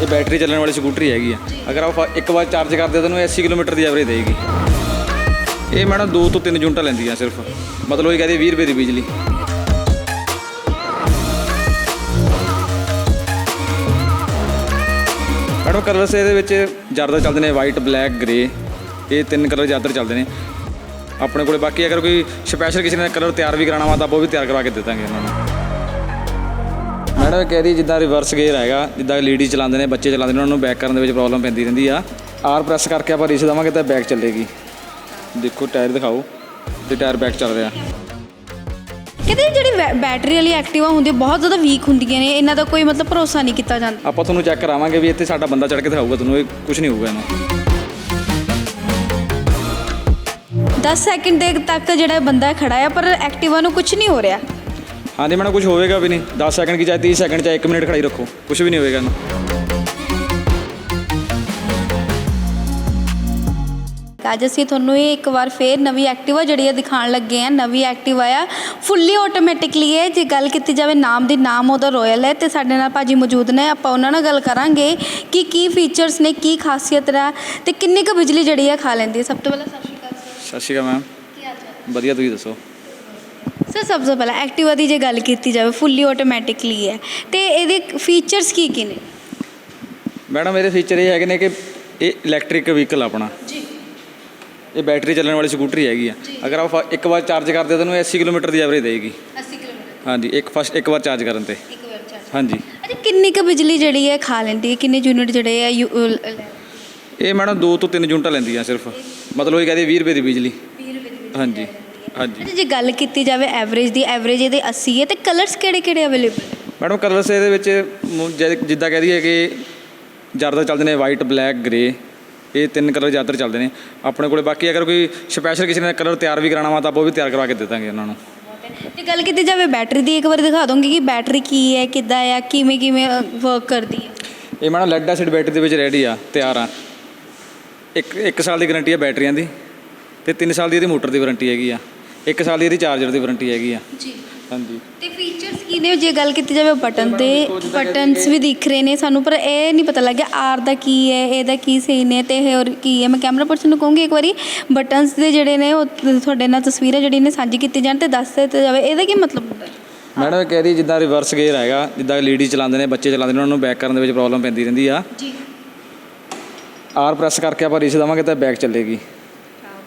ਇਹ ਬੈਟਰੀ ਚੱਲਣ ਵਾਲੀ ਸਕੂਟਰੀ ਹੈਗੀ ਆ। ਅਗਰ ਆਪਾਂ ਇੱਕ ਵਾਰ ਚਾਰਜ ਕਰਦੇ ਤੁਹਾਨੂੰ ਇਹਨੂੰ 80 ਕਿਲੋਮੀਟਰ ਦੀ ਐਵਰੇਜ ਦੇਗੀ। ਇਹ ਮੈਡਮ 2 ਤੋਂ 3 ਯੂਨਿਟਾਂ ਲੈਂਦੀ ਆ ਸਿਰਫ। ਮਤਲਬ ਇਹ ਕਹਦੇ 20 ਰੁਪਏ ਦੀ ਬਿਜਲੀ। ਮੈਡਮ ਕਲਰਸ ਇਹਦੇ ਵਿੱਚ ਜ਼ਿਆਦਾ ਚੱਲਦੇ ਨੇ ਵਾਈਟ ਬਲੈਕ ਗ੍ਰੇ ਇਹ ਤਿੰਨ ਕਲਰ ਜ਼ਿਆਦਾ ਚੱਲਦੇ ਨੇ। ਆਪਣੇ ਕੋਲੇ ਬਾਕੀ ਅਗਰ ਕੋਈ ਸਪੈਸ਼ਲ ਕਿਸੇ ਨੇ ਕਲਰ ਤਿਆਰ ਵੀ ਕਰਾਉਣਾ ਵਾ ਤਾਂ ਉਹ ਵੀ ਤਿਆਰ ਕਰਵਾ ਕੇ ਦੇ ਦਾਂਗੇ ਉਹਨਾਂ ਨੂੰ। ਮੈਡਮ ਕਹਿ ਰਹੀ ਜਿੱਦਾਂ ਰਿਵਰਸ ਗੇਅਰ ਹੈਗਾ ਜਿੱਦਾਂ ਲੇਡੀਜ਼ ਚਲਾਉਂਦੇ ਨੇ ਬੱਚੇ ਚਲਾਉਂਦੇ ਨੇ ਉਹਨਾਂ ਨੂੰ ਬੈਕ ਕਰਨ ਦੇ ਵਿੱਚ ਪ੍ਰੋਬਲਮ ਪੈਂਦੀ ਰਹਿੰਦੀ ਆ। ਆਰ ਪ੍ਰੈਸ ਕਰਕੇ ਆਪਾਂ ਰੀਸ ਦੇਵਾਂਗੇ ਤਾਂ ਬੈਕ ਚੱਲੇਗੀ। ਦੇਖੋ ਟਾਇਰ ਦਿਖਾਓ ਤੇ ਟਾਇਰ ਬੈਕ ਚੱਲ ਰਿਹਾ। ਕਹਿੰਦੇ ਜਿਹੜੀ ਬੈਟਰੀ ਵਾਲੀ ਐਕਟਿਵਾ ਹੁੰਦੀ ਬਹੁਤ ਜ਼ਿਆਦਾ ਵੀਕ ਹੁੰਦੀਆਂ ਨੇ ਇਹਨਾਂ ਦਾ ਕੋਈ ਮਤਲਬ ਭਰੋਸਾ ਨਹੀਂ ਕੀਤਾ ਜਾਂਦਾ। ਆਪਾਂ ਤੁਹਾਨੂੰ ਚੈੱਕ ਕਰਾਵਾਂਗੇ ਵੀ ਇੱਥੇ ਸਾਡਾ ਬੰਦਾ ਚੜ ਕੇ ਦਿਖਾਊਗਾ ਤੁਹਾਨੂੰ ਇਹ ਕੁਝ ਨਹੀਂ ਹੋਊਗਾ ਇਹਨੂੰ। 10 ਸੈਕਿੰਡ ਦੇ ਤੱਕ ਜਿਹੜਾ ਬੰਦਾ ਖੜਾ ਹੈ ਪਰ ਐਕਟਿਵਾ ਨੂੰ ਕੁਝ ਨਹੀਂ ਹੋ ਰਿਹਾ। ਹਾਂਜੀ ਮੈਡਮ ਕੁਝ ਹੋਵੇਗਾ ਵੀ ਨਹੀਂ। 10 ਸੈਕਿੰਡ ਕੀ ਚਾਹੇ 30 ਸੈਕਿੰਡ ਚਾਹੇ 1 ਮਿੰਟ ਖੜਾਈ ਰੱਖੋ। ਕੁਝ ਵੀ ਨਹੀਂ ਹੋਵੇਗਾ ਇਹਨੂੰ ਅੱਜ ਅਸੀਂ ਤੁਹਾਨੂੰ ਇਹ ਇੱਕ ਵਾਰ ਫੇਰ ਨਵੀਂ ਐਕਟਿਵਾ ਜਿਹੜੀ ਹੈ ਦਿਖਾਉਣ ਲੱਗੇ ਆ ਨਵੀਂ ਐਕਟਿਵਾ ਆ। ਫੁੱਲੀ ਆਟੋਮੈਟਿਕਲੀ ਹੈ ਜੇ ਗੱਲ ਕੀਤੀ ਜਾਵੇ ਨਾਮ ਦੀ ਨਾਮ ਉਹਦਾ ਰਾਇਲ ਹੈ ਤੇ ਸਾਡੇ ਨਾਲ ਭਾਜੀ ਮੌਜੂਦ ਨੇ। ਆਪਾਂ ਉਹਨਾਂ ਨਾਲ ਗੱਲ ਕਰਾਂਗੇ ਕਿ ਕੀ ਫੀਚਰਸ ਨੇ ਕੀ ਖਾਸੀਅਤ ਹੈ ਤੇ ਕਿੰਨੀ ਕੁ ਬਿਜਲੀ ਜਿਹੜੀ ਹੈ ਖਾ ਲੈਂਦੀ ਹੈ। ਸਭ ਤੋਂ ਪਹਿਲਾਂ ਸਤਿ ਸ਼੍ਰੀ ਅਕਾਲ ਸਰ। ਸਤਿ ਸ਼੍ਰੀ ਅਕਾਲ ਮੈਮ। ਕੀ ਹਾਲ ਚਾਲ? ਵਧੀਆ ਤੁਸੀਂ ਦੱਸੋ? ਸਰ ਸਭ ਤੋਂ ਪਹਿਲਾਂ ਐਕਟਿਵਾ ਦੀ ਜੇ ਗੱਲ ਕੀਤੀ ਜਾਵੇ ਫੁੱਲੀ ਆਟੋਮੈਟਿਕਲੀ ਹੈ ਤੇ ਇਹਦੇ ਫੀਚਰਸ ਕੀ ਕੀ ਨੇ? ਮੈਡਮ ਇਹਦੇ ਫੀਚਰ ਇਹ ਹੈਗੇ ਨੇ ਕਿ ਇਹ ਇਲੈਕਟ੍ਰਿਕ ਵਹੀਕਲ ਆਪਣਾ। ਜੀ। ਇਹ ਬੈਟਰੀ ਚੱਲਣ ਵਾਲੀ ਸਕੂਟਰੀ ਹੈਗੀ ਆ। ਅਗਰ ਆਪਾਂ ਇੱਕ ਵਾਰ ਚਾਰਜ ਕਰਦੇ ਤਾਂ ਇਹਨੂੰ 80 ਕਿਲੋਮੀਟਰ ਦੀ ਐਵਰੇਜ ਦੇਗੀ 80 ਕਿਲੋਮੀਟਰ। ਹਾਂਜੀ ਇੱਕ ਫਸਟ ਇੱਕ ਵਾਰ ਚਾਰਜ ਕਰਨ ਤੇ। ਇੱਕ ਵਾਰ ਚਾਰਜ ਹਾਂਜੀ। ਅੱਛਾ ਕਿੰਨੀ ਕੁ ਬਿਜਲੀ ਜਿਹੜੀ ਹੈ ਖਾ ਲੈਂਦੀ ਹੈ? ਕਿੰਨੇ ਯੂਨਿਟ ਜਿਹੜੇ ਆ ਇਹ ਮੈਡਮ 2 ਤੋਂ 3 ਯੂਨਿਟਾਂ ਲੈਂਦੀ ਆ ਸਿਰਫ। ਮਤਲਬ ਇਹ ਕਹਦੇ 20 ਰੁਪਏ ਦੀ ਬਿਜਲੀ। 20 ਰੁਪਏ ਦੀ ਹਾਂਜੀ। ਹਾਂਜੀ। ਅੱਛਾ ਜੇ ਗੱਲ ਕੀਤੀ ਜਾਵੇ ਐਵਰੇਜ ਦੀ ਐਵਰੇਜ ਇਹਦੇ 80 ਹੈ ਤੇ ਕਲਰਸ ਕਿਹੜੇ ਕਿਹੜੇ ਅਵੇਲੇਬਲ ਮੈਡਮ ਕਲਰਸ ਇਹਦੇ ਵਿੱਚ ਮ- ਜਿ- ਜਿੱਦਾਂ ਕਹਿ ਦਈਏ ਕਿ ਜ਼ਿਆਦਾ ਚੱਲਦੇ ਨੇ ਵਾਈਟ ਬਲੈਕ ਗ੍ਰੇ ਇਹ ਤਿੰਨ ਕਲਰ ਜ਼ਿਆਦਾ ਚੱਲਦੇ ਨੇ। ਆਪਣੇ ਕੋਲੇ ਬਾਕੀ ਅਗਰ ਕੋਈ ਸਪੈਸ਼ਲ ਕਿਸੇ ਨੇ ਕਲਰ ਤਿਆਰ ਵੀ ਕਰਾਉਣਾ ਵਾ ਤਾਂ ਆਪਾਂ ਉਹ ਵੀ ਤਿਆਰ ਕਰਵਾ ਕੇ ਦੇ ਦਾਂਗੇ ਉਹਨਾਂ ਨੂੰ। ਜੇ ਗੱਲ ਕੀਤੀ ਜਾਵੇ ਬੈਟਰੀ ਦੀ ਇੱਕ ਵਾਰ ਦਿਖਾ ਦੋਗੇ ਕਿ ਬੈਟਰੀ ਕੀ ਹੈ ਕਿੱਦਾਂ ਆ ਕਿਵੇਂ ਕਿਵੇਂ ਵਰਕ ਕਰਦੀ ਹੈ। ਇਹ ਮੈਡਮ ਲੈਡ ਐਸਿਡ ਬੈਟਰੀ ਦੇ ਵਿੱਚ ਰੈਡੀ ਆ ਤਿਆਰ ਆ। ਇੱਕ ਇੱਕ ਸਾਲ ਦੀ ਗਾਰੰਟੀ ਆ ਬੈਟਰੀਆਂ ਦੀ ਤੇ 3 ਸਾਲ ਦੀ ਇਹਦੀ ਮੋਟਰ ਦੀ ਵਾਰੰਟੀ ਹੈਗੀ ਆ। ਇੱਕ ਸਾਲ ਦੀ ਇਹਦੀ ਚਾਰਜਰ ਦੀ ਵਾਰੰਟੀ ਹੈਗੀ ਆ। ਜੀ। ਹਾਂਜੀ। ਤੇ ਫੀਚਰਸ ਕੀ ਨੇ? ਜੇ ਗੱਲ ਕੀਤੀ ਜਾਵੇ ਬਟਨ ਦੇ ਬਟਨਸ ਵੀ ਦਿਖ ਰਹੇ ਨੇ ਸਾਨੂੰ ਪਰ ਇਹ ਨਹੀਂ ਪਤਾ ਲੱਗਿਆ ਆਰ ਦਾ ਕੀ ਹੈ ਇਹਦਾ ਕੀ ਸਹੀ ਨੇ ਤੇ ਇਹ ਹੋਰ ਕੀ ਹੈ। ਮੈਂ ਕੈਮਰਾ ਪਰਸਨ ਨੂੰ ਕਹੂੰਗੀ ਇੱਕ ਵਾਰੀ ਬਟਨਸ ਦੇ ਜਿਹੜੇ ਨੇ ਉਹ ਤੁਹਾਡੇ ਨਾਲ ਤਸਵੀਰਾਂ ਜਿਹੜੀ ਨੇ ਸਾਂਝੀ ਕੀਤੀ ਜਾਣ ਤੇ ਦੱਸ ਦਿੱਤਾ ਜਾਵੇ ਇਹਦਾ ਕੀ ਮਤਲਬ ਹੁੰਦਾ ਹੈ ਮੈਡਮ ਕਹਿ ਰਹੀ ਜਿੱਦਾਂ ਰਿਵਰਸ ਗੇਅਰ ਹੈਗਾ ਜਿੱਦਾਂ ਲੇਡੀਜ਼ ਚਲਾਉਂਦੇ ਨੇ ਬੱਚੇ ਚਲਾਉਂਦੇ ਨੇ ਉਹਨਾਂ ਨੂੰ ਬੈਕ ਕਰਨ ਦੇ ਵਿੱਚ ਪ੍ਰੋਬਲਮ ਪੈਂਦੀ ਰਹਿੰਦੀ ਆ। ਜੀ। ਆਰ ਪ੍ਰੈਸ ਕਰਕੇ ਆਪਾਂ ਰੀਸ ਦੇਵਾਂਗੇ ਤਾਂ ਬੈਕ ਚੱਲੇਗੀ।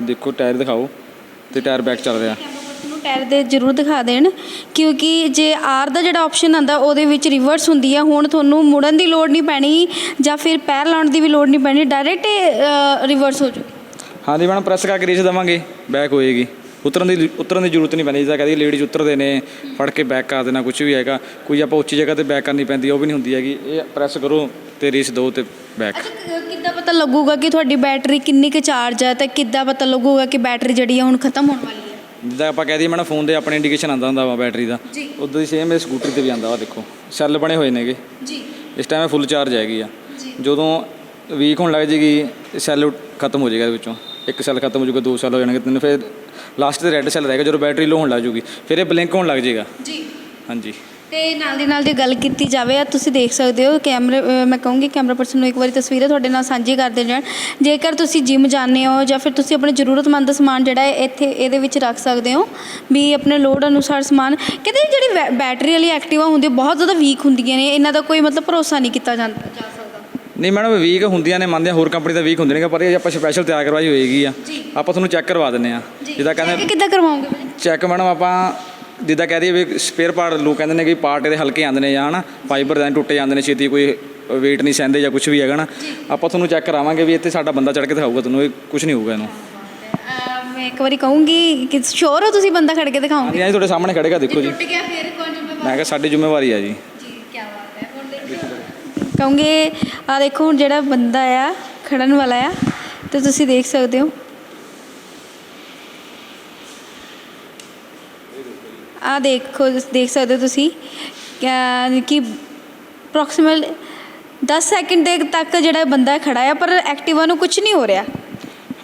ਦੇਖੋ ਟਾਇਰ ਦਿਖਾਓ। ਤੇ ਟਾਇਰ ਬੈਕ ਚੱਲ ਰਿਹਾ। ਨੂੰ ਟਾਇਰ ਦੇ ਜ਼ਰੂਰ ਦਿਖਾ ਦੇਣ ਕਿਉਂਕਿ ਜੇ ਆਰ ਦਾ ਜਿਹੜਾ ਆਪਸ਼ਨ ਆਂਦਾ ਉਹਦੇ ਵਿੱਚ ਰਿਵਰਸ ਹੁੰਦੀ ਹੈ ਹੁਣ ਤੁਹਾਨੂੰ ਮੁੜਨ ਦੀ ਲੋੜ ਨਹੀਂ ਪੈਣੀ ਜਾਂ ਫਿਰ ਪੈਰ ਲਾਉਣ ਦੀ ਵੀ ਲੋੜ ਨਹੀਂ ਪੈਣੀ ਡਾਇਰੈਕਟ ਰਿਵਰਸ ਹੋ ਜੂ ਹਾਂਜੀ ਮੈਡਮ ਪ੍ਰੈਸ ਕਰਕੇ ਰੀਸ ਦੇਵਾਂਗੇ ਬੈਕ ਹੋਏਗੀ। ਉਤਰਨ ਦੀ ਉਤਰਨ ਦੀ ਜ਼ਰੂਰਤ ਨਹੀਂ ਪੈਂਦੀ ਜਿੱਦਾਂ ਕਹਿੰਦੀ ਲੇਡੀਜ਼ ਉਤਰਦੇ ਨੇ ਫੜ ਕੇ ਬੈਕ ਕਰ ਦੇਣਾ ਕੁਝ ਵੀ ਹੈਗਾ। ਕੋਈ ਆਪਾਂ ਉੱਚੀ ਜਗ੍ਹਾ ਤੇ ਬੈਕ ਕਰਨੀ ਪੈਂਦੀ ਉਹ ਵੀ ਨਹੀਂ ਹੁੰਦੀ ਹੈਗੀ। ਇਹ ਪ੍ਰੈਸ ਕਰੋ ਤੇ ਰੀਸ ਦਿਓ ਤੇ ਬੈਕ ਕਿੱਦਾਂ ਪਤਾ ਲੱਗੂਗਾ ਕਿ ਤੁਹਾਡੀ ਬੈਟਰੀ ਕਿੰਨੀ ਕੁ ਚਾਰਜ ਹੈ ਤੇ ਕਿੱਦਾਂ ਪਤਾ ਲੱਗੂਗਾ ਕਿ ਬੈਟਰੀ ਜਿਹੜੀ ਹੈ ਹੁਣ ਖਤਮ ਹੋਣ ਵਾਲੀ ਹੈ ਜਿੱਦਾਂ ਆਪਾਂ ਕਹਿ ਦਈਏ ਮੈਡਮ ਫੋਨ ਦੇ ਆਪਣੇ ਇੰਡੀਕੇਸ਼ਨ ਆਉਂਦਾ ਹੁੰਦਾ ਵਾ ਬੈਟਰੀ ਦਾ। ਜੀ। ਉਦੋਂ ਦੀ ਸੇਮ ਇਹ ਸਕੂਟਰੀ ਤੇ ਵੀ ਆਉਂਦਾ ਵਾ ਦੇਖੋ। ਸੈੱਲ ਬਣੇ ਹੋਏ ਨੇਗੇ। ਜੀ। ਇਸ ਟਾਈਮ ਇਹ ਫੁੱਲ ਚਾਰਜ ਹੈਗੀ ਆ। ਜੀ। ਜਦੋਂ ਵੀਕ ਹੋਣ ਲੱਗ ਜੇਗੀ ਸੈੱਲ ਖਤਮ ਹੋ ਜਾਏਗਾ ਇਹਦੇ ਵਿੱਚੋਂ। ਇੱਕ ਸੈੱਲ ਖਤਮ ਹੋ ਜਾਊਗਾ ਦੋ ਸੈੱਲ ਹੋ ਜਾਣਗੇ ਤਿੰਨ ਫਿਰ ਲਾਸਟ ਤੇ ਰੈੱਡ ਸੈੱਲ ਰਹੇਗਾ ਜਦੋਂ ਬੈਟਰੀ ਲੋ ਹੋਣ ਲੱਗ ਜੂਗੀ ਫਿਰ ਇਹ ਬਲਿੰਕ ਹੋਣ ਲੱਗ ਜਾਏਗਾ। ਜੀ। ਹਾਂਜੀ। ਤੇ ਨਾਲ ਦੀ ਨਾਲ ਜੇ ਗੱਲ ਕੀਤੀ ਜਾਵੇ ਆ ਤੁਸੀਂ ਦੇਖ ਸਕਦੇ ਹੋ ਕੈਮਰੇ ਅ, ਮੈਂ ਕਹੂੰਗੀ ਕੈਮਰਾ ਪਰਸਨ ਨੂੰ ਇੱਕ ਵਾਰੀ ਤਸਵੀਰਾਂ ਤੁਹਾਡੇ ਨਾਲ ਸਾਂਝੀ ਕਰਦੇ ਜਾਣ। ਜੇਕਰ ਤੁਸੀਂ ਜਿਮ ਜਾਂਦੇ ਹੋ ਜਾਂ ਫਿਰ ਤੁਸੀਂ ਆਪਣੇ ਜ਼ਰੂਰਤਮੰਦ ਸਮਾਨ ਜਿਹੜਾ ਹੈ ਇੱਥੇ ਇਹਦੇ ਵਿੱਚ ਰੱਖ ਸਕਦੇ ਹੋ ਵੀ ਆਪਣੇ ਲੋੜ ਅਨੁਸਾਰ ਸਮਾਨ। ਕਹਿੰਦੇ ਜਿਹੜੀ ਬੈ- ਬੈਟਰੀ ਵਾਲੀ ਐਕਟਿਵਾ ਹੁੰਦੀ ਹੈ, ਬਹੁਤ ਜ਼ਿਆਦਾ ਵੀਕ ਹੁੰਦੀਆਂ ਨੇ। ਇਹਨਾਂ ਦਾ ਕੋਈ ਮਤਲਬ ਭਰੋਸਾ ਨਹੀਂ ਕੀਤਾ ਜਾਂਦਾ ਜਾ ਸਕਦਾ। ਨਹੀਂ ਮੈਡਮ ਵੀਕ ਹੁੰਦੀਆਂ ਨੇ ਮੰਨਦੇ ਹਾਂ ਹੋਰ ਕੰਪਨੀ ਦਾ ਵੀਕ ਹੁੰਦੇ ਨੇ ਪਰ ਇਹ ਆਪਾਂ ਸਪੈਸ਼ਲ ਤਿਆਰ ਕਰਵਾਈ ਹੋਏਗੀ ਆ। ਆਪਾਂ ਤੁਹਾਨੂੰ ਚੈੱਕ ਕਰਵਾ ਦਿੰਨੇ ਆ ਜਿੱਦਾਂ ਕਹਿੰਦੇ ਕਿੱਦਾਂ ਕਰਵਾਓਗੇ ਭਾਜੀ? ਚੈੱਕ ਮੈਡਮ ਆਪਾਂ ਜਿੱਦਾਂ ਕਹਿ ਦਈਏ ਵੀ ਸਪੇਅਰ ਪਾਰਟ ਲੋਕ ਕਹਿੰਦੇ ਨੇ ਕਿ ਪਾਰਟ ਇਹਦੇ ਹਲਕੇ ਆਉਂਦੇ ਨੇ ਜਾਂ ਹਨਾ ਫਾਈਬਰ ਦਾ ਟੁੱਟ ਜਾਂਦੇ ਨੇ ਛੇਤੀ ਕੋਈ weight ਨਹੀਂ ਸਹਿੰਦੇ ਜਾਂ ਕੁਝ ਵੀ ਹੈਗਾ ਨਾ। ਆਪਾਂ ਤੁਹਾਨੂੰ ਚੈੱਕ ਕਰਾਵਾਂਗੇ ਵੀ ਇੱਥੇ ਸਾਡਾ ਬੰਦਾ ਚੜ ਕੇ ਦਿਖਾਊਗਾ ਤੁਹਾਨੂੰ ਇਹ ਕੁਝ ਨਹੀਂ ਹੋਊਗਾ ਇਹਨੂੰ। ਮੈਂ ਇੱਕ ਵਾਰੀ ਕਹੂੰਗੀ ਕਿ ਸ਼ੋਰ ਹੋ ਤੁਸੀਂ ਬੰਦਾ ਖੜ ਕੇ ਦਿਖਾਓਗੇ? ਹਾਂਜੀ ਤੁਹਾਡੇ ਸਾਹਮਣੇ ਖੜੇਗਾ ਦੇਖੋ ਜੀ ਟੁੱਟ ਗਿਆ ਫਿਰ ਕੌਣ ਜ਼ਿੰਮੇਵਾਰ? ਮੈਂ ਕਿਹਾ ਸਾਡੀ ਜ਼ਿੰਮੇਵਾਰੀ ਆ ਜੀ। ਜੀ ਕੀ ਬਾਤ ਹੈ। ਹੁਣ ਦੇਖੋ। ਕਹੂੰਗੇ ਆ ਦੇਖੋ ਹੁਣ ਜਿਹੜਾ ਬੰਦਾ ਆ ਖੜਨ ਵਾਲਾ ਆ ਤੇ ਤੁਸੀਂ ਦੇਖ ਸਕਦੇ ਹੋ। ਆ ਦੇਖੋ ਦੇਖ ਸਕਦੇ ਹੋ ਤੁਸੀਂ। ਕਿ ਅਪਰੋਕਸੀਮੇਟ 10 ਸੈਕਿੰਡ ਦੇ ਤੱਕ ਜਿਹੜਾ ਬੰਦਾ ਖੜਾ ਆ ਪਰ ਐਕਟਿਵਾ ਨੂੰ ਕੁਝ ਨਹੀਂ ਹੋ ਰਿਹਾ।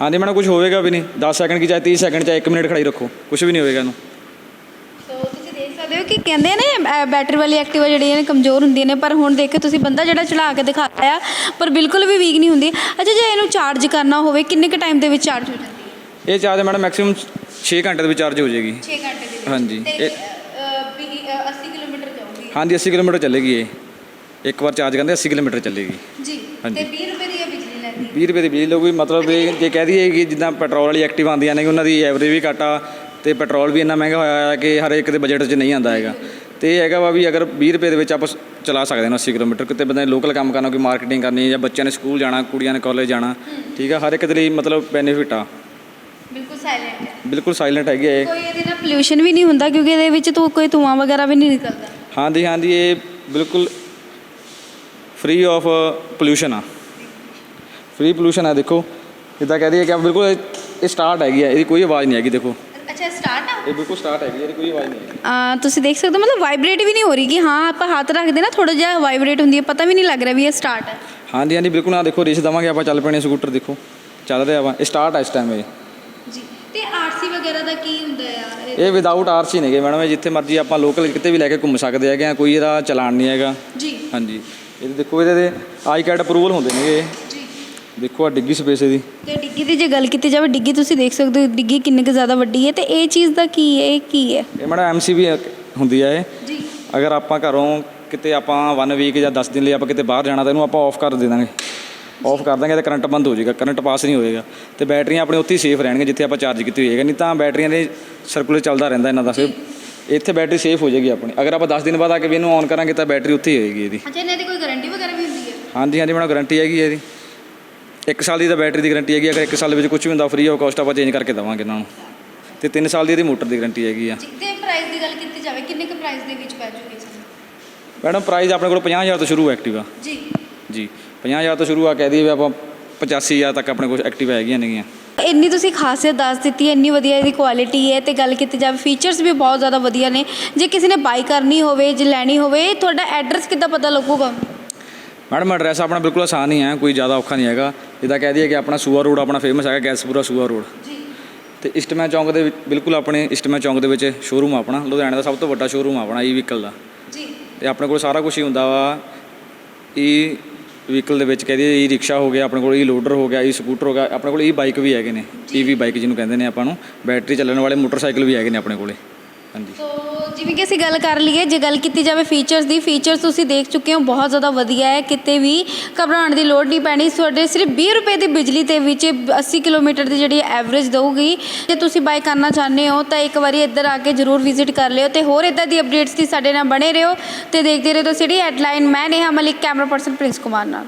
ਹਾਂਜੀ ਮੈਡਮ ਕੁਝ ਹੋਵੇਗਾ ਵੀ ਨਹੀਂ। 10 ਸੈਕਿੰਡ ਕੀ ਚਾਹੇ 30 ਸੈਕਿੰਡ ਚਾਹੇ 1 ਮਿੰਟ ਖੜਾਈ ਰੱਖੋ। ਕੁਝ ਵੀ ਨਹੀਂ ਹੋਵੇਗਾ ਇਹਨੂੰ। ਸਕਦੇ ਹੋ ਕਿਉਂਕਿ ਕਹਿੰਦੇ ਨੇ ਬੈਟਰੀ ਵਾਲੀ ਐਕਟਿਵਾ ਜਿਹੜੀਆਂ ਨੇ ਕਮਜ਼ੋਰ ਹੁੰਦੀਆਂ ਨੇ ਪਰ ਹੁਣ ਦੇਖੋ ਤੁਸੀਂ ਬੰਦਾ ਜਿਹੜਾ ਚਲਾ ਕੇ ਦਿਖਾਇਆ ਆ ਪਰ ਬਿਲਕੁਲ ਵੀ ਵੀਕ ਨਹੀਂ ਹੁੰਦੀ। ਅੱਛਾ ਜੇ ਇਹਨੂੰ ਚਾਰਜ ਕਰਨਾ ਹੋਵੇ ਕਿੰਨੇ ਕੁ ਟਾਈਮ ਦੇ ਵਿੱਚ ਚਾਰਜ ਹੋ ਜਾਂਦੀ ਹੈ? ਇਹ ਚਾਰਜ ਮੈਡਮ ਮੈਕਸਿਮਮ 6 ਘੰਟੇ ਦੇ ਵਿੱਚ ਚਾਰਜ ਹੋ ਜਾਏਗੀ। 6 ਘੰਟੇ ਦੇ ਵਿੱਚ। ਹਾਂਜੀ, ਤੇ ਇਹ- ਅ, ਵੀ, ਅ, 80 ਕਿਲੋਮੀਟਰ ਜਾਊਗੀ। ਹਾਂਜੀ 80 ਕਿਲੋਮੀਟਰ ਚੱਲੇਗੀ ਇਹ। ਇੱਕ ਵਾਰ ਚਾਰਜ ਕਰਦੇ 80 ਕਿਲੋਮੀਟਰ ਚੱਲੇਗੀ। ਜੀ। ਹਾਂਜੀ। ਤੇ 20 ਰੁਪਏ ਦੀ ਇਹ ਬਿਜਲੀ ਲੈਂਦੀ ਹੈ। 20 ਰੁਪਏ ਦੀ ਬਿਜਲੀ ਲਊਗੀ ਮਤਲਬ ਇਹ ਜੇ ਕਹਿ ਦਈਏ ਕਿ ਜਿੱਦਾਂ ਪੈਟਰੋਲ ਵਾਲੀ ਐਕਟਿਵ ਆਉਂਦੀਆਂ ਨੇ ਕਿ ਉਹਨਾਂ ਦੀ ਐਵਰੇਜ ਵੀ ਘੱਟ ਆ ਤੇ ਪੈਟਰੋਲ ਵੀ ਇੰਨਾ ਮਹਿੰਗਾ ਹੋਇਆ ਹੈ ਕਿ ਹਰ ਇੱਕ ਦੇ ਬਜਟ 'ਚ ਨਹੀਂ ਆਉਂਦਾ ਹੈਗਾ। ਤੇ ਇਹ ਹੈਗਾ ਵਾ ਵੀ ਅਗਰ 20 ਰੁਪਏ ਦੇ ਵਿੱਚ ਆਪਾਂ ਸ- ਚਲਾ ਸਕਦੇ ਹਾਂ 80 ਕਿਲੋਮੀਟਰ ਕਿਤੇ ਬੰਦੇ ਨੇ ਲੋਕਲ ਕੰਮ ਕਰਨਾ ਕੋਈ ਮਾਰਕੀਟਿੰਗ ਕਰਨੀ ਜਾਂ ਬੱਚਿਆਂ ਨੇ ਸਕੂਲ ਜਾਣਾ ਕੁੜੀਆਂ ਨੇ ਕਾਲਜ ਜਾਣਾ ਠੀਕ ਆ ਹਰ ਇੱਕ ਦੇ ਲਈ ਮਤਲਬ ਬੈਨੀਫਿਟ ਆ। ਬਿਲਕੁਲ ਸਾਇਲੈਂਟ ਹੈ। ਬਿਲਕੁਲ ਸਾਇਲੈਂਟ ਹੈਗੀ ਆ ਇਹ। ਕੋਈ ਇਹਦੇ ਨਾਲ ਪੋਲੂਸ਼ਨ ਵੀ ਨਹੀਂ ਹੁੰਦਾ ਕਿਉਂਕਿ ਇਹਦੇ ਵਿੱਚ ਤੋਂ ਕੋਈ ਧੂਆਂ ਵਗੈਰਾ ਵੀ ਨਹੀਂ ਨਿਕਲਦਾ। ਹਾਂਜੀ ਹਾਂਜੀ ਇਹ ਬਿਲਕੁਲ ਫ੍ਰੀ ਆਫ ਪੋਲੂਸ਼ਨ ਆ। ਫ੍ਰੀ ਪੋਲੂਸ਼ਨ ਆ ਦੇਖੋ। ਜਿੱਦਾਂ ਕਹਿ ਦਈਏ ਕਿ ਆ ਬਿਲਕੁਲ ਇਹ- ਇਹ ਸਟਾਰਟ ਹੈਗੀ ਆ ਇਹਦੀ ਕੋਈ ਆਵਾਜ਼ ਨਹੀਂ ਹੈਗੀ ਦੇਖੋ। ਅੱਛਾ ਸਟਾਰਟ ਆ? ਇਹ ਬਿਲਕੁਲ ਸਟਾਰਟ ਹੈਗੀ ਇਹਦੀ ਕੋਈ ਆਵਾਜ਼ ਨਹੀਂ ਹੈਗੀ। ਆ ਤੁਸੀਂ ਦੇਖ ਸਕਦੇ ਹੋ ਮਤਲਬ ਵਾਈਬ੍ਰੇਟ ਵੀ ਨਹੀਂ ਹੋ ਰਹੀ ਕਿ ਹਾਂ ਆਪਾਂ ਹੱਥ ਰੱਖਦੇ ਨਾ ਥੋੜਾ ਜਿਹਾ ਵਾਈਬ੍ਰੇਟ ਹੁੰਦੀ ਹੈ ਪਤਾ ਵੀ ਨਹੀਂ ਲੱਗ ਰਿਹਾ ਵੀ ਇਹ ਸਟਾਰਟ ਹੈ ਹਾਂਜੀ ਹਾਂਜੀ ਬਿਲਕੁਲ ਆ ਦੇਖੋ ਰੇਸ ਦਵਾਂਗੇ ਆਪਾਂ ਚੱਲ ਪੈਣੇ ਸਕੂਟਰ ਦੇਖੋ। ਚੱਲ ਰਿਹਾ ਵਾ ਇਹ ਸਟਾਰਟ ਆ ਇਸ ਟਾਈਮ ਇਹ। ਜੀ। ਤੇ ਆਰਸੀ ਵਗੈਰਾ ਦਾ ਕੀ ਹੁੰਦਾ ਆ? ਇਹ ਵਿਦਆਊਟ ਆਰਸੀ ਨੇਗੇ ਮੈਡਮ ਇਹ ਜਿੱਥੇ ਮਰਜ਼ੀ ਆਪਾਂ ਲੋਕਲ ਕਿਤੇ ਵੀ ਲੈ ਕੇ ਘੁੰਮ ਸਕਦੇ ਹੈਗੇ ਆ ਕੋਈ ਇਹਦਾ ਚਲਾਨ ਨਹੀਂ ਹੈਗਾ। ਜੀ। ਹਾਂਜੀ। ਇਹ ਦੇਖੋ ਇਹਦੇ ਦੇ ਆਈ ਕਾਰਡ ਅਪਰੂਵਲ ਹੁੰਦੇ ਨੇਗੇ। ਜੀ। ਦੇਖੋ ਆ ਡਿੱਗੀ ਸਪੇਸ ਇਹਦੀ। ਤੇ ਡਿੱਗੀ ਦੀ ਜੇ ਗੱਲ ਕੀਤੀ ਜਾਵੇ ਡਿੱਗੀ ਤੁਸੀਂ ਦੇਖ ਸਕਦੇ ਹੋ ਡਿੱਗੀ ਕਿੰਨੀ ਕੁ ਜ਼ਿਆਦਾ ਵੱਡੀ ਹੈ ਤੇ ਇਹ ਚੀਜ਼ ਦਾ ਕੀ ਹੈ ਇਹ ਕੀ ਹੈ? ਇਹ ਮੈਡਮ ਐਮਸੀਬੀ ਹੁੰਦੀ ਆ ਇਹ। ਜੀ। ਅਗਰ ਆਪਾਂ ਘਰੋਂ ਕਿਤੇ ਆਪਾਂ 1 ਵੀਕ ਜਾਂ 10 ਦਿਨ ਲਈ ਆਪਾਂ ਕਿਤੇ ਬਾਹਰ ਜਾਣਾ ਤਾਂ ਇਹਨੂੰ ਆਪਾਂ ਆਫ ਕਰ ਦੇ ਦਾਂਗੇ। ਆਫ ਕਰ ਦਾਂਗੇ ਤਾਂ ਕਰੰਟ ਬੰਦ ਹੋ ਜਾਏਗਾ ਕਰੰਟ ਪਾਸ ਨਹੀਂ ਹੋਏਗਾ ਤੇ ਬੈਟਰੀਆਂ ਆਪਣੇ ਉੱਥੇ ਹੀ ਸੇਫ ਰਹਿਣਗੀਆਂ ਜਿੱਥੇ ਆਪਾਂ ਚਾਰਜ ਕੀਤੀ ਹੋਈ ਹੈਗਾ। ਨਹੀਂ ਤਾਂ ਬੈਟਰੀਆਂ ਦੇ ਸਰਕੂਲਰ ਚੱਲਦਾ ਰਹਿੰਦਾ ਇਹਨਾਂ ਦਾ। ਸਿਰਫ ਇੱਥੇ ਬੈਟਰੀ ਸੇਫ ਹੋ ਜਾਏਗੀ ਆਪਣੀ। ਅਗਰ ਆਪਾਂ 10 ਦਿਨ ਬਾਅਦ ਆ ਕੇ ਵੀ ਇਹਨੂੰ ਆਨ ਕਰਾਂਗੇ ਤਾਂ ਬੈਟਰੀ ਉੱਥੇ ਹੀ ਹੋਏਗੀ ਇਹਦੀ। ਅੱਛਾ ਇਹਨਾਂ ਦੀ ਕੋਈ ਗਾਰੰਟੀ ਵਗੈਰਾ ਵੀ ਹੁੰਦੀ ਹੈ? ਹਾਂਜੀ ਹਾਂਜੀ ਮੈਡਮ ਗਾਰੰਟੀ ਹੈਗੀ ਇਹਦੀ। ਇੱਕ ਸਾਲ ਦੀ ਤਾਂ ਬੈਟਰੀ ਦੀ ਗਾਰੰਟੀ ਹੈਗੀ। ਅਗਰ ਇੱਕ ਸਾਲ ਦੇ ਵਿੱਚ ਕੁਝ ਵੀ ਹੁੰਦਾ ਫ੍ਰੀ ਆਫ ਕਾਸਟ ਆਪਾਂ ਚੇਂਜ ਕਰਕੇ ਦੇਵਾਂਗੇ ਇਹਨਾਂ ਨੂੰ। ਤੇ 3 ਸਾਲ ਦੀ ਇਹਦੀ ਮੋਟਰ ਦੀ ਗਾਰੰਟੀ ਹੈਗੀ ਆ। ਤੇ ਪ੍ਰਾਈਸ ਦੀ ਗੱਲ ਕੀਤੀ ਜਾਵੇ ਕਿੰਨੇ ਕੁ ਪ੍ਰਾਈਸ ਦੇ ਵਿੱਚ ਪੈ ਜੂਗੀ ਮੈਡਮ ਪ੍ਰਾਈਸ ਆਪਣੇ ਕੋਲ 50000 ਤੋਂ ਸ਼ੁਰੂ ਹੈ ਐਕਟਿਵਾ ਜੀ। ਜੀ। 50000 ਤੋਂ ਸ਼ੁਰੂ ਆ ਕਹਿ ਦਈਏ ਵੀ ਆਪਾਂ 85000 ਤੱਕ ਆਪਣੇ ਕੋਲ ਐਕਟਿਵਾ ਹੈਗੀਆਂ ਨੇਗੀਆਂ। ਇੰਨੀ ਤੁਸੀਂ ਖਾਸੀਅਤ ਦੱਸ ਦਿੱਤੀ ਹੈ ਇੰਨੀ ਵਧੀਆ ਇਹਦੀ ਕੁਆਲਿਟੀ ਹੈ ਤੇ ਗੱਲ ਕੀਤੀ ਜਾਵੇ ਫੀਚਰਸ ਵੀ ਬਹੁਤ ਜ਼ਿਆਦਾ ਵਧੀਆ ਨੇ। ਜੇ ਕਿਸੇ ਨੇ ਬਾਈ ਕਰਨੀ ਹੋਵੇ ਜੇ ਲੈਣੀ ਹੋਵੇ ਤੁਹਾਡਾ ਐਡਰੈਸ ਕਿੱਦਾਂ ਪਤਾ ਲੱਗੂਗਾ? ਮੈਡਮ ਐਡਰੈਸ ਆਪਣਾ ਬਿਲਕੁਲ ਆਸਾਨ ਹੀ ਹੈ ਕੋਈ ਜ਼ਿਆਦਾ ਔਖਾ ਨਹੀਂ ਹੈਗਾ। ਜਿੱਦਾਂ ਕਹਿ ਦਈਏ ਕਿ ਆਪਣਾ ਸੂਆ ਰੋਡ ਆਪਣਾ ਫੇਮਸ ਹੈਗਾ ਗੈਸਪੂਰਾ ਸੂਆ ਰੋਡ ਜੀ। ਤੇ ਇਸਟਮਾ ਚੌਂਕ ਦੇ ਵਿੱਚ ਬਿਲਕੁਲ ਆਪਣੇ ਇਸਟਮਾ ਚੌਂਕ ਦੇ ਵਿੱਚ ਸ਼ੋਰੂਮ ਆਪਣਾ। ਲੁਧਿਆਣੇ ਦਾ ਸਭ ਤੋਂ ਵੱਡਾ ਸ਼ੋਰੂਮ ਆਪਣਾ ਈ ਵਹੀਕਲ ਦਾ। ਜੀ। ਤੇ ਆਪਣੇ ਕੋਲ ਸਾਰਾ ਕੁਝ ਹੀ ਹੁੰਦਾ ਵਾ। ਈ ਵਹੀਕਲ ਦੇ ਵਿੱਚ ਕਹਿ ਦਈਏ ਈ ਰਿਕਸ਼ਾ ਹੋ ਗਿਆ, ਆਪਣੇ ਕੋਲ ਈ ਲੋਡਰ ਹੋ ਗਿਆ ਈ ਸਕੂਟਰ ਹੋ ਗਿਆ, ਆਪਣੇ ਕੋਲ ਈ ਬਾਈਕ ਵੀ ਹੈਗੇ ਨੇ ਈਵੀ ਬਾਈਕ ਜਿਹਨੂੰ ਕਹਿੰਦੇ ਨੇ ਆਪਾਂ ਨੂੰ, ਬੈਟਰੀ ਚੱਲਣ ਵਾਲੇ ਮੋਟਰਸਾਈਕਲ ਵੀ ਹੈਗੇ ਨੇ ਆਪਣੇ ਕੋਲੇ। ਹਾਂਜੀ। ਜਿਵੇਂ ਕਿ ਅਸੀਂ ਗੱਲ ਕਰ ਲਈਏ, ਜੇ ਗੱਲ ਕੀਤੀ ਜਾਵੇ ਫੀਚਰਸ ਦੀ ਫੀਚਰਸ ਤੁਸੀਂ ਦੇਖ ਚੁੱਕੇ ਹੋ, ਬਹੁਤ ਜ਼ਿਆਦਾ ਵਧੀਆ ਹੈ, ਕਿਤੇ ਵੀ ਘਬਰਾਉਣ ਦੀ ਲੋੜ ਨਹੀਂ ਪੈਣੀ। ਤੁਹਾਡੇ ਸਿਰਫ 20 ਰੁਪਏ ਦੀ ਬਿਜਲੀ ਦੇ ਵਿੱਚ 80 ਕਿਲੋਮੀਟਰ ਦੀ ਜਿਹੜੀ ਐਵਰੇਜ ਦਊਗੀ। ਜੇ ਤੁਸੀਂ ਬਾਈ ਕਰਨਾ ਚਾਹੁੰਦੇ ਹੋ, ਤਾਂ ਇੱਕ ਵਾਰੀ ਇੱਧਰ ਆ ਕੇ ਜ਼ਰੂਰ ਵਿਜ਼ਿਟ ਕਰ ਲਿਓ ਤੇ ਹੋਰ ਇਦਾਂ ਦੀ ਅਪਡੇਟਸ ਦੀ ਸਾਡੇ ਨਾਲ ਬਣੇ ਰਹੋ ਤੇ ਦੇਖਦੇ ਰਹੋ ਸਿਟੀ ਹੈਡਲਾਈਨ ਮੈਂ ਨੇਹਾ ਮਲਿਕ ਕੈਮਰਾ ਪਰਸਨ ਪ੍ਰਿੰਸ ਕੁਮਾਰ ਨਾਲ।